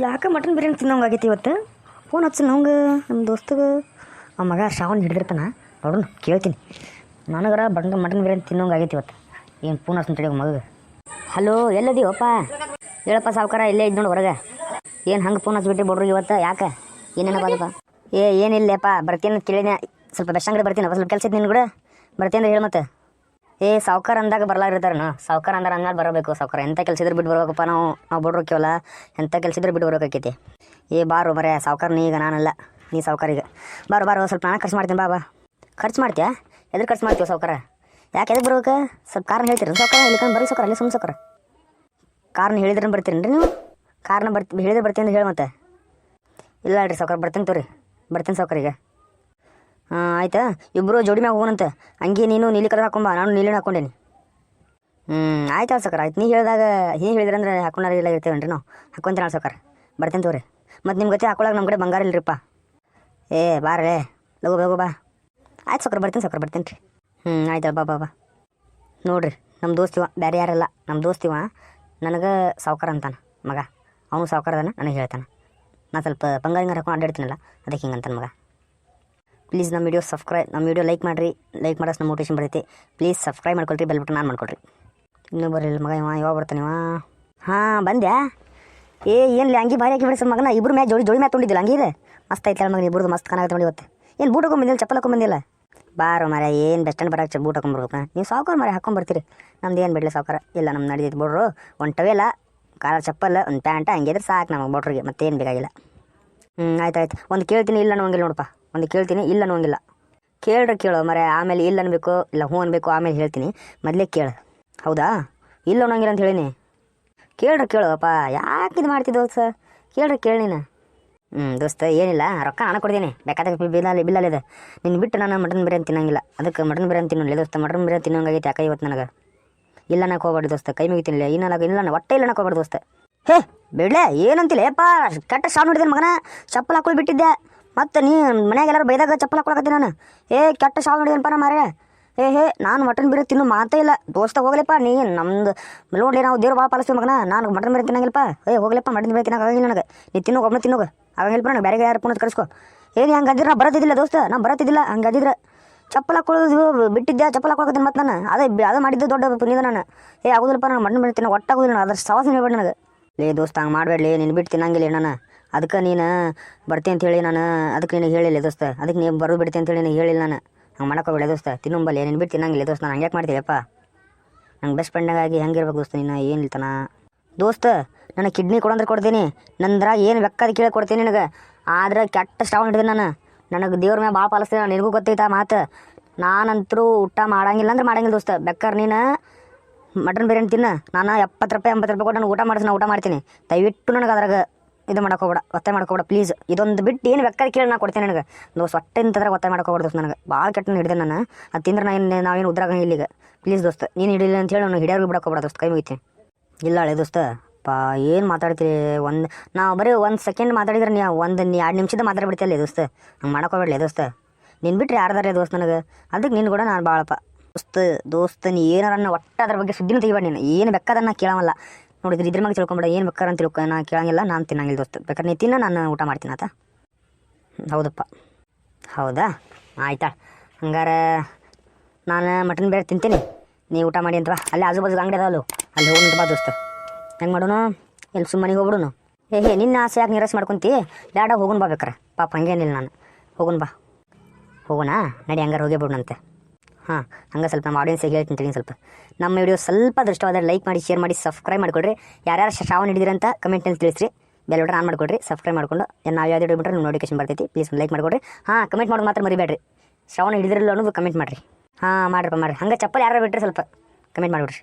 ಯಾಕೆ ಮಟನ್ ಬಿರಿಯಾನಿ ತಿನ್ನೋಂಗಾಗೈತಿ ಇವತ್ತು? ಫೋನ್ ಹಚ್ಚು ನಂಗೆ ನಮ್ಮ ದೋಸ್ತಗೆ. ಆ ಮಗ ಶ್ರಾವಣ್ ಹಿಡಿದಿರ್ತಾನ. ನೋಡೋಣ, ಕೇಳ್ತೀನಿ. ನನಗರ ಬಟನ್ ಮಟನ್ ಬಿರಿಯಾನಿ ತಿನ್ನೋಂಗೆ ಆಗೈತಿ ಇವತ್ತು. ಏನು ಫೋನ್ ಹಚ್ಚು ತಿಳಿಯೋ ಮಗಗೆ. ಹಲೋ, ಎಲ್ಲದೀವಪ್ಪ? ಹೇಳಪ್ಪ ಸಾವುಕಾರ, ಇಲ್ಲೇ ಇದ್ದು ನೋಡಿ ಹೊರಗೆ. ಏನು ಹಂಗೆ ಫೋನ್ ಹಚ್ಚಿಬಿಟ್ಟು ಬಡ್ರಿಗೆ ಇವತ್ತು? ಯಾಕೆ? ಏನೇನಪ್ಪ ಏ, ಏನಿಲ್ಲಪ್ಪ, ಬರ್ತೀನಿ ಕೇಳಿದೆ ಸ್ವಲ್ಪ ಬೆಸ್ಟ್ ಅಂಗಡಿ ಬರ್ತೀನಿ, ಸ್ವಲ್ಪ ಕೆಲಸ ಇದ್ದೀನಿ ಕೂಡ. ಬರ್ತೀನಿ ಅಂದ್ರೆ ಹೇಳಿ ಮತ್ತೆ. ಏ, ಸಾವ್ಕಾರ ಅಂದಾಗ ಬರ್ಲಾಗಿರ್ತಾರನ ಸಾವ್ಕಾರ ಅಂದ್ರೆ ಅಂದ್ಮೇಲೆ ಬರಬೇಕು. ಸಾವ್ಕಾರ ಎಂಥ ಕೆಲಸ ಇದ್ರೆ ಬಿಟ್ಟು ಬರ್ಬೇಕಪ್ಪ ನಾವು. ನಾವು ಕೇವಲ ಎಂಥ ಕೆಲಸ ಬಿಟ್ಟು ಬರ್ಬೇಕಾಕೈತಿ. ಏ, ಬಾರು ಬರೇ, ಸಾವ್ಕಾರ ನೀ ಈಗ ನಾನಲ್ಲ. ನೀ ಸಾವ್ಕಾರಿಗೆ ಬಾರು ಬಾರು ಸ್ವಲ್ಪ ನಾನು ಖರ್ಚು ಮಾಡ್ತೀನಿ ಬಾಬಾ ಖರ್ಚು ಮಾಡ್ತೀಯಾ? ಎದ್ರ ಖರ್ಚು ಮಾಡ್ತೀವಿ ಸಾವ್ಕಾರ? ಯಾಕೆ ಎದಕ್ಕೆ ಬರ್ಬೇಕು? ಸ್ವಲ್ಪ ಕಾರಣ ಹೇಳ್ತೀರಿ ಸಾವ್ಕಾರ? ಇಲ್ಲಿ ಬರೀ ಸಾವ್ಕಾರ, ಅಲ್ಲಿ ಸುಮ್ಮ ಸಾವ್ಕಾರ? ಕಾರ್ನ ಹೇಳಿದ್ರೆ ಬರ್ತೀರೇನ್ರಿ ನೀವು? ಕಾರ್ನ ಬರ್ತಿ, ಹೇಳಿದ್ರೆ ಬರ್ತೀನಿ ಅಂತ ಹೇಳಿ ಮತ್ತೆ. ಇಲ್ಲ ಅಲ್ರಿ ಸಾವ್ಕಾರ, ಬರ್ತೀನಿ ತೋರಿ. ಬರ್ತೀನಿ ಹಾಂ ಆಯ್ತಾ? ಇಬ್ಬರು ಜೋಡಿ ಮ್ಯಾಗ ಹೋಗೋಣಂತೆ. ಹಂಗೆ ನೀನು ನೀಲಿ ಕಲರ್ ಹಾಕೊಂಬ ನಾನು ನೀಲಿನ ಹಾಕೊಂಡೇನಿ. ಹ್ಞೂ ಆಯ್ತು ಅಲ್ಲ ಸಕರ ಆಯ್ತು. ನೀ ಹೇಳಿದಾಗ ಹೀಗೆ ಹೇಳಿದ್ರೆ ಅಂದ್ರೆ ಹಾಕೊಂಡಾರ ಇಲ್ಲ ಇರ್ತೇವೇನ್ರಿ ನಾವು? ಅಲ್ಲ ಸಕರ ಬರ್ತೀನಿ ತೋರಿ ಮತ್ತು ನಿಮ್ಮ ಗತಿ ಹಾಕೊಳಕ್ಕೆ ನಮ್ಮ ಕಡೆ ಬಂಗಾರ ಇಲ್ರಿಪ್ಪ. ಏ ಬಾರೇ ಲಗು ಲಗು ಬಾ. ಆಯ್ತು ಸಕರ, ಬರ್ತೀನಿ ಸಕರ ಬರ್ತೀನಿ ರೀ ಹ್ಞೂ ಆಯ್ತು ಬಾ ಬಾ ಬಾ. ನೋಡ್ರಿ ನಮ್ಮ ದೋಸ್ತಿವ ಬೇರೆ ಯಾರಲ್ಲ ನಮ್ಮ ದೋಸ್ತಿವ ನನಗೆ ಸಾವುಕಾರ ಅಂತಾನೆ, ಮಗ. ಅವನು ಸಾವುಕಾರದಾನ, ನನಗೆ ಹೇಳ್ತಾನೆ. ನಾನು ಸ್ವಲ್ಪ ಬಂಗಾರಿಂಗಾರ ಹಾಕೊಂಡು ಅಡ್ಡಾಡ್ತೀನಲ್ಲ, ಅದಕ್ಕೆ ಹಿಂಗೆ ಅಂತಾನೆ ಮಗ. ಪ್ಲೀಸ್ ನಮ್ಮ ವಿಡಿಯೋ ಸಬ್ಸ್ಕ್ರೈಬ್ ನಮ್ಮ ವಿಡಿಯೋ ಲೈಕ್ ಮಾಡಿರಿ. ಲೈಕ್ ಮಾಡೋಸ್ ನಮ್ಮ ಮೋಟಿವೇಶನ್ ಬರುತ್ತೆ. ಪ್ಲೀಸ್ ಸಬ್ಸ್ಕ್ರೈಬ್ ಮಾಡ್ಕೊಳ್ರಿ ಬೆಲ್ ಬಟನ್ ಆನ್ ಮಾಡ್ಕೊಳ್ರಿ. ಇನ್ನೂ ಬರಲಿಲ್ಲ ಮಗ ಇವ ಯಾವಾಗ ಬರ್ತಾನೆ ಇವ. ಹಾಂ, ಬಂದ್ಯಾ? ಏ ಏನು ಅಂಗಿ ಭಾರಿ ಹಾಕಿ ಬಿಡಿಸ್ ಮಗನ. ಇಬ್ರು ಮ್ಯಾಚ್ ಜೋಡಿ ಜೋಡಿ ಮ್ಯಾಚ್ ತೊಗೊಂಡಿದ್ದಿಲ್ಲ ಹಂಗಿದೆ ಮಸ್ತ್ ಐತೆ ಮಗನ ಇಬ್ರದ್ದು ಮಸ್ತ್ ನೋಡಿ ಇವತ್ತು. ಏನು ಬೂಟ್ ಹಾಕೊಂಬಂದಿಲ್ಲ ಚಪ್ಪಲ್ ಹಾಕೊಂಬಂದಿಲ್ಲ ಬಾರೋ ಮರ ಏನು ಬೆಸ್ಟ್ ಅಂಡ್ ಬರೋಕೆ ಬೂಟ್ ಹಾಕೊಂಬರ್ಬೇಕು ನೀವು ಸಾವ್ಕಾರ ಮರ ಹಾಕೊಂಬರ್ತೀರಿ ನಮ್ದು ಏನು ಬಿಡಲಿ ಸಾವ್ಕಾರ? ಇಲ್ಲ ನಮ್ಮ ನಡೆದಿದ್ದು ಬೋಡ್ರು. ಒಂದು ಟವೆಲ್ಲ ಕಾಲ ಚಪ್ಪಲ್, ಒಂದು ಪ್ಯಾಂಟ ಹಂಗಿದ್ರೆ ಸಾಕು ನಮಗೆ ಬೋಟ್ರಿಗೆ ಮತ್ತೇನು ಬೇಕಾಗಿಲ್ಲ. ಹ್ಞೂ ಆಯ್ತು ಆಯ್ತು. ಒಂದು ಕೇಳ್ತೀನಿ, ಇಲ್ಲ ಅನ್ನೋಂಗಿಲ್ಲ ನೋಡಪ್ಪ. ಒಂದು ಕೇಳ್ತೀನಿ ಇಲ್ಲ ಅನ್ನೋಂಗಿಲ್ಲ ಕೇಳ್ರಿ ಕೇಳು, ಮರೆ, ಆಮೇಲೆ ಇಲ್ಲ ಅನ್ಬೇಕು ಇಲ್ಲ ಹ್ಞೂ ಅನ್ಬೇಕು ಆಮೇಲೆ ಹೇಳ್ತೀನಿ. ಮೊದಲೇ ಕೇಳು. ಹೌದಾ? ಇಲ್ಲ ಅನ್ನೋಂಗಿಲ್ಲ ಅಂತ ಹೇಳಿನಿ. ಕೇಳ್ರಿ ಕೇಳೋಪ್ಪ ಯಾಕೆ ಇದು ಮಾಡ್ತಿದ್ದೋ ದೋಸ್ತ? ಕೇಳ್ರಿ ಕೇಳಿ ನೀನು. ಹ್ಞೂ ದೋಸ್ತ, ಏನಿಲ್ಲ, ರೊಕ್ಕ ಹಣ ಕೊಡ್ತೀನಿ. ಬೇಕಾದಾಗ ಬಿಲ್ಲಲ್ಲಿ ಇದೆ. ನಿನ್ನ ಬಿಟ್ಟು ನಾನು ಮಟನ್ ಬಿರಿಯಾನಿ ತಿನ್ನಂಗಿಲ್ಲ. ಅದಕ್ಕೆ ಮಟನ್ ಬಿರಿಯಾನಿ ತಿನ್ನೋಲ್ಲ ದೋಸ್ತ. ಮಟನ್ ಬಿರಿಯಾನಿ ತಿನ್ನೋಂಗಾಗೈತೆ ಯಾಕೆ ಇವತ್ತು ನನಗೆ. ಇಲ್ಲ ನಾಕ್ ಹೋಗ್ಬೇಡಿ ದೋಸ್ತ. ಕೈ ಮಿಗಿ ತಿನ್ನಲಿ ಇನ್ನ ಇಲ್ಲ ನಾನು ಒಟ್ಟೆ ಇಲ್ಲ ನಾಕ್ ಹೋಗ್ಬೇಡಿ ದೋಸ್ತ. ಹೇ, ಬಿಡ್ಲೆ, ಏನಂತಿಲ್ಲ, ಏಪ್ಪ, ಕೆಟ್ಟ ಶಾಪ್ ನೋಡಿದೆ ಮಗನ. ಚಪ್ಪಲ್ ಹಾಕೊಂಡು ಬಿಟ್ಟಿದ್ದೆ. ಮತ್ತೆ ನೀ ಮನ್ಯಾಗ ಎಲ್ಲರೂ ಬೈದಾಗ ಚಪ್ಪಲ್ ಹಾಕೊಳಕತ್ತಿ ನಾನು. ಏ, ಕೆಟ್ಟ ಶಾವ್ ನೋಡಿದೆನಪ್ಪ ಮಾರೇ ಏ, ಹೇ, ನಾನು ಮಟನ್ ಬಿರಿ ತಿನ್ನೋ ಮಾತೇ ಇಲ್ಲ. ದೋಸ್ತ, ಹೋಗ್ಲಿಪ್ಪ. ನೀ ನಮ್ದು ನೋಡಿ ನಾವು ದೇವ್ರು ಭಾಳ ಪಾಲಿಸ್ತೀವಿ ಮಗನ. ನಾನು ಮಟನ್ ಬಿರಿ ತಿನ್ನಂಗಿಲ್ಲಪ್ಪ. ಏ, ಹೋಗ್ಲಿಪ್ಪ, ಮಟನ್ ಬಿರಿ ತಿನ್ನಕ್ಕೆ ಆಗಂಗಿಲ್ಲ ನನಗೆ. ನೀ ತಿನ್ನೋ ಒಬ್ಬನೇ ತಿನ್ನೋಗ ಆಗಂಗಿಲ್ಲಪ್ಪ ನನಗೆ ಬೇರೆ ಯಾರು ಪುನಃ ಕಳಿಸ್ಕೊ. ಏನು ಹಂಗೆ ಅಂದಿದ್ರೆ, ನಾ ಬರೋದಿದ್ದಿಲ್ಲ ದೋಸ್ತ. ನಾನು ಬರೋತಿದ್ದಿಲ್ಲ ಹಂಗೆ ಅದಿದ್ರೆ. ಚಪ್ಪಲ್ ಹಾಕೊಳ್ಳೋದು ಬಿಟ್ಟಿದ್ದೆ ಚಪ್ಪಲ್ ಹಾಕೊಳಕತ್ತೀನಿ ಮತ್ತೆ ನಾನು. ಅದೇ, ಅದು ಮಾಡಿದ್ದು ದೊಡ್ಡ ಪುನೀದ ನಾನು. ಏ, ಆಗೋದಿಲ್ಲಪ್ಪ, ನಾನು ಮಣ್ಣು ಬಿಡ್ತೀನಿ ಒಟ್ಟಾಗೋದಿಲ್ಲ ಅದ್ರ ಸವಾಸ ಹೇಳ್ಬೇಡ ನನಗೆ. ಲೇ ದೋಸ್ತ, ಹಂಗೆ ಮಾಡಬೇಡಿ ನೀನು ಬಿಟ್ಟು ತಿನ್ನಂಗಿಲ್ಲ ನಾನು ಅದಕ್ಕೆ ನೀನು ಬರ್ತೀನಿ ಅಂತ ಹೇಳಿ ನಾನು ಅದಕ್ಕೆ ನೀನು ಹೇಳಿಲ್ಲ ದೋಸ್ತ. ಅದಕ್ಕೆ ನೀವು ಬರೋದು ಬಿಡ್ತೀನಿ ಅಂತೇಳಿ ನೀನು ಹೇಳಿಲ್ಲ ನಾನು. ಹಂಗೆ ಮಾಡಕ್ಕೋಬೇಡ ದೋಸ್ತ. ತಿನ್ನುಂಬಲ್ಲಿ ನೀನು ಬಿಟ್ಟು ತಿನ್ನಂಗಿಲ್ಲ ದೋಸ್ತ. ನಾನು ಹಂಗೆ ಯಾಕೆ ಮಾಡ್ತೀಯಪ್ಪ ನಂಗೆ ಬೆಸ್ಟ್ ಫ್ರೆಂಡಾಗಿ ಹೆಂಗಿರ್ಬೇಕು ದೋಸ್ತ ನೀನು? ಏನಿಲ್ತಾನ ದೋಸ್ತ ನನಗೆ ಕಿಡ್ನಿ ಕೊಡಂದ್ರೆ ಕೊಡ್ತೀನಿ. ನಂದ್ರಾಗ ಏನು ಬೇಕಾದ ಕೇಳಿ ಕೊಡ್ತೀನಿ ನಿನಗೆ. ಆದ್ರೆ ಕೆಟ್ಟ ಸ್ಟಾವ್ ಹಿಡಿದೆ ನಾನು. ನನಗೆ ದೇವ್ರ ಮೇಲೆ ಭಾಳ ಪಾಲಿಸ್ತೀನಿ ನಿನಗೂ ಗೊತ್ತೈತಾ ಮಾತು. ನಾನಂತರೂ ಊಟ ಮಾಡಂಗಿಲ್ಲ ಅಂದ್ರೆ ಮಾಡಂಗಿಲ್ಲ ದೋಸ್ತ. ಬೇಕಾದ್ರೆ ನೀನು ಮಟನ್ ಬಿರಿಯಾನಿ ತಿನ್ನ. ನಾನು ಎಪ್ಪತ್ತು ರೂಪಾಯಿ, ಎಂಬತ್ತು ರೂಪಾಯಿ ಕೊಟ್ಟು ನಾನು ಊಟ ಮಾಡಿಸಿ ನಾನು ಊಟ ಮಾಡ್ತೀನಿ. ದಯವಿಟ್ಟು ನನಗೆ ಅದ್ರಾಗ ಇದು ಮಾಡ್ಕೋಬೇಡ ಒತ್ತಾಯ ಮಾಡ್ಕೋಬೇಡ ಪ್ಲೀಸ್ ಇದೊಂದು ಬಿಟ್ಟು ಏನು ಬೇಕಾದ ಕೇಳಿ ನಾನು ಕೊಡ್ತೇನೆ ನನಗೆ. ದೋಸ್ತ, ಹೊಟ್ಟೆ ಇಂತಂದ್ರೆ ಒತ್ತಾಯ ಮಾಡ್ಕೋಬೇಡ ದೋಸ್ತ ನನಗೆ. ಭಾಳ ಕೆಟ್ಟ ಹಿಡಿದೆ ನಾನು. ಅದು ತಿಂದ್ರೆ ನಾನು ನಾವೇನು ಉದ್ರಾಗಂಗಿಲ್ಲ ಈಗ ಪ್ಲೀಸ್ ದೋಸ್ತ, ನೀನು ಹಿಡಿಲಿಲ್ಲ ಅಂತ ಹೇಳಿ ನಾನು ಹಿಡಿಯೋರ್ಗೆ ಬಿಡಕೋಬೇಡ ದೋಸ್ತ, ಕೈ ಮುಗಿತೀನಿ. ಇಲ್ಲ ಹಳೆ ದೋಸ್ತ, ಪಾ, ಏನು ಮಾತಾಡ್ತೀರಿ? ಒಂದು ನಾವು ಬರೀ ಒಂದು ಸೆಕೆಂಡ್ ಮಾತಾಡಿದ್ರೆ ನೀವು ಒಂದು, ನೀ ಎರಡು ನಿಮಿಷದ ಮಾತಾಡ್ಬಿಡ್ತೀಯಲ್ಲ ದೋಸ್ತ? ಹಂಗೆ ಮಾಡೋಕೋಬೇಡಲೇ ದೋಸ್ತ. ನಿನ್ನ ಬಿಟ್ಟರೆ ಯಾರ್ದಾರೆ ದೋಸ್ತ ನನಗೆ? ಅದಕ್ಕೆ ನೀನು ಕೂಡ ನಾನು ಭಾಳಪ್ಪ ದೋಸ್ತ ದೋಸ್ತ, ನೀ ಏನಾರನ್ನ ಒಟ್ಟು ಅದ್ರ ಬಗ್ಗೆ ಸುದ್ದಿನ ತೆಗಿಬೇಡ ನೀನು. ಏನು ಬೇಕಾದ್ರೆ ಕೇಳವಲ್ಲ ನೋಡಿದ್ರೆ ಇದ್ರ ಮಗ ತಿಳ್ಕೊಂಬಿಡ, ಏನು ಬೇಕಾರ ಅಂತ ತಿಳ್ಕೊ, ನಾ ಕೇಳಂಗಿಲ್ಲ, ನಾನು ತಿನ್ನಂಗಿಲ್ಲ ದೋಸ್ತ. ಬೇಕಾದ್ರೆ ನೀ ತಿನ್ನ, ನಾನು ಊಟ ಮಾಡ್ತೀನಿ ಆತ. ಹೌದಪ್ಪ. ಹೌದಾ? ಆಯ್ತಾ. ಹಂಗಾರೆ ನಾನು ಮಟನ್ ಬೇರೆ ತಿಂತೀನಿ. ನೀ ಊಟ ಮಾಡಿ ಅಂತವಾ ಅಲ್ಲಿ ಆಜು ಬಾಜು ಅಂಗಡಿ ಅದಾವಲ್ಲ. ಅಲ್ಲಿ ಹೋಗಿ ಬಾ ದೋಸ್ತ. ಹೆಂಗೆ ಮಾಡೋಣ ಎಲ್ಲಿ ಸುಮ್ಮನೆ ಹೋಗ್ಬಿಡೋನು. ಏ ಹೇ ನಿನ್ನ ಆಸೆ ಯಾಕೆ ನಿರಾಸೆ ಮಾಡ್ಕೊಂತಿ? ಬ್ಯಾಡ ಹೋಗೋಣ ಬಾ ಬೇಕಾರೆ. ಪಾಪ, ಹಂಗೇನಿಲ್ಲ ನಾನು. ಹೋಗೋಣ ಬಾ. ಹೋಗೋಣ? ನಡಿ, ಹಂಗಾರೆ ಹೋಗೇ ಬಿಡೋಣಂತೆ. ಹಾಂ, ಹಂಗೆ ಸ್ವಲ್ಪ ನಮ್ಮ ಆಡಿಯನ್ಸಿಗೆ ಹೇಳ್ತೀನಿ ಸ್ವಲ್ಪ. ನಮ್ಮ ವಿಡಿಯೋ ಸ್ವಲ್ಪ ದೃಷ್ಟವಾದರೆ ಲೈಕ್ ಮಾಡಿ ಶೇರ್ ಮಾಡಿ ಸಬ್ಸ್ಕ್ರೈಬ್ ಮಾಡ್ಕೊಡ್ರಿ. ಯಾರ್ಯಾರು ಶ್ರಾವಣ ಹಿಡಿದಿರಂತ ಕಮೆಂಟಲ್ಲಿ ತಿಳಿಸ್ರಿ. ಬೆಲ್ ಆನ್ ಮಾಡ್ಕೊಡ್ರಿ ಸಬ್ಸ್ಕ್ರೈಬ್ ಮಾಡ್ಕೊಂಡು. ನಾವು ಯಾವ್ದು ವಿಡಿಯೋ ಬಿಟ್ಟರೆ ನೋಟಿಫಿಕೇಶನ್ ಬರ್ತೈತಿ. ಪ್ಲೀಸ್ ಲೈಕ್ ಮಾಡ್ಕೊಡ್ರಿ. ಹಾಂ ಕಮೆಂಟ್ ಮಾಡೋದು ಮಾತ್ರ ಮರಿಬೇಡ್ರಿ. ಶ್ರಾವಣ ಹಿಡಿದಿರಲ್ಲ ಅನ್ನೋದು ಕಮೆಂಟ್ ಮಾಡಿರಿ. ಹಾಂ, ಮಾಡ್ರಪ್ಪ, ಮಾಡ್ರಿ. ಹಂಗೆ ಚಪ್ಪಲ್ ಯಾರು ಬಿಟ್ಟರೆ ಸ್ವಲ್ಪ ಕಮೆಂಟ್ ಮಾಡಿಬಿಡ್ರಿ.